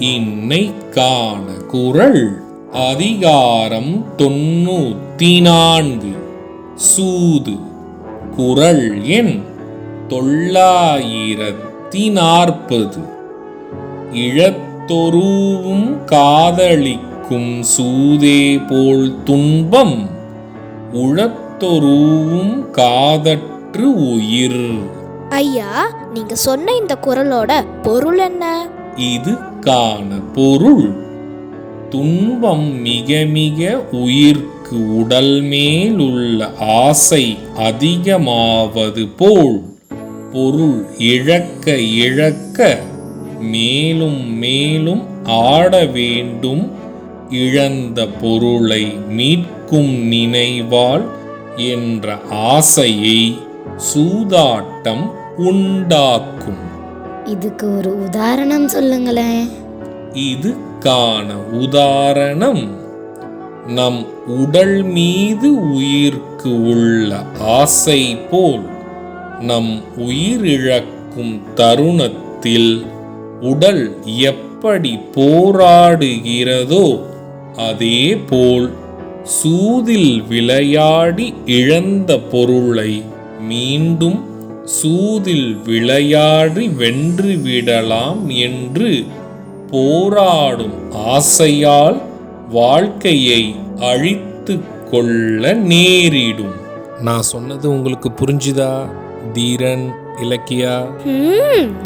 இன்னைக்கான குரல் அதிகாரம் தொண்ணூத்தி நான்கு சூது. குரல் எண் தொள்ளாயிரத்தி நாற்பது இழத்தொருவும் காதலிக்கும் சூதே போல் துன்பம் உழத்தொருவும் காதற்று உயிர். ஐயா நீங்க சொன்ன இந்த குரலோட பொருள் என்ன? இது காண பொருள் துன்பம் மிக மிக உயிர்க்கு உடல் மேலுள்ள ஆசை அதிகமாவது போல் பொருள் இழக்க இழக்க மேலும் மேலும் ஆட வேண்டும். இழந்த பொருளை மீட்கும் நினைவால் என்ற ஆசையை சூதாட்டம் உண்டாக்கும். இதுக்கு ஒரு உதாரணம் சொல்லுங்களேன். இதுக்கான உதாரணம் நம் உடல் மீது உயிர்க்கு உள்ள ஆசை போல் நம் உயிரிழக்கும் தருணத்தில் உடல் எப்படி போராடுகிறதோ அதேபோல் சூதில் விளையாடி இழந்த பொருளை மீண்டும் சூதில் விளையாடி வென்று விடலாம் என்று போராடும் ஆசையால் வாழ்க்கையை அழித்து கொள்ள நேரிடும். நான் சொன்னது உங்களுக்கு புரிஞ்சுதா தீரன் இலக்கியா?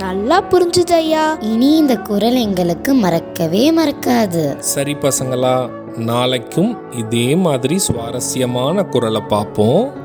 நல்லா புரிஞ்சுது ஐயா இனி இந்த குரல் எங்களுக்கு மறக்கவே மறக்காது. சரி பசங்களா நாளைக்கும் இதே மாதிரி சுவாரஸ்யமான குரலை பார்ப்போம்.